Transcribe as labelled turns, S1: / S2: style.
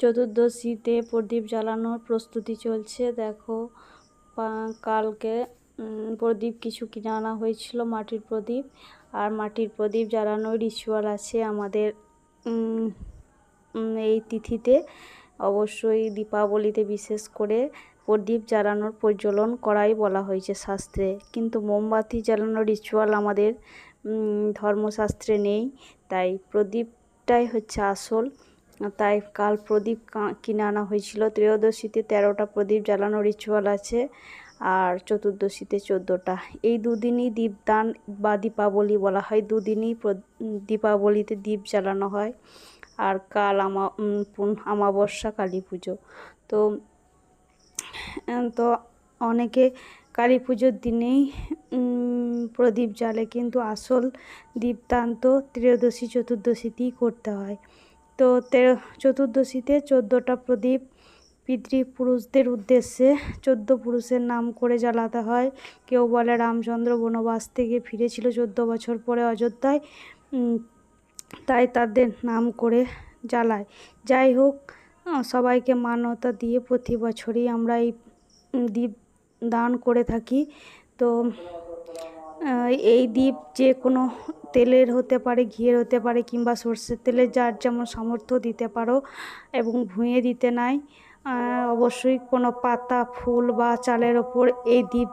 S1: চতুর্দশীতে প্রদীপ জ্বালানোর প্রস্তুতি চলছে। দেখো কালকে প্রদীপ কিছু কিনে আনা হয়েছিল, মাটির প্রদীপ। আর মাটির প্রদীপ জ্বালানোর রিচুয়াল আছে আমাদের এই তিথিতে। অবশ্যই দীপাবলিতে বিশেষ করে প্রদীপ জ্বালানোর প্রজ্বলন করাই বলা হয়েছে শাস্ত্রে। কিন্তু মোমবাতি জ্বালানোর রিচুয়াল আমাদের ধর্মশাস্ত্রে নেই। তাই প্রদীপটাই হচ্ছে আসল। তাই কাল প্রদীপ কিনে আনা হয়েছিল। ত্রয়োদশীতে তেরোটা প্রদীপ জ্বালানোর রিচুয়াল আছে আর চতুর্দশীতে চোদ্দোটা। এই দুদিনই দীপদান বা দীপাবলি বলা হয়। দুদিনই দীপাবলিতে দীপ জ্বালানো হয় আর কাল আমা আমাবস্যা কালী পুজো। তো তো অনেকে কালী পুজোর দিনেই প্রদীপ জ্বালে কিন্তু আসল দীপদান তো ত্রয়োদশী, চতুর্দশীতেই করতে হয়। তো তেরো, চতুর্দশীতে চোদ্দোটা প্রদীপ পিতৃপুরুষদের উদ্দেশ্যে চোদ্দ পুরুষের নাম করে জ্বালাতে হয়। কেউ বলে রামচন্দ্র বনবাস থেকে ফিরেছিল চোদ্দ বছর পরে অযোধ্যায় তাই তাদের নাম করে জ্বালায়। যাই হোক সবাইকে মান্যতা দিয়ে প্রতি বছরই আমরা এই দীপ দান করে থাকি। তো এই দ্বীপ যে কোনো তেলের হতে পারে, ঘিয়ের হতে পারে কিংবা সর্ষের তেলে যার যেমন সামর্থ্য দিতে পারো এবং ভুঁয়ে দিতে নাই। অবশ্যই কোনো পাতা, ফুল বা চালের ওপর এই দ্বীপ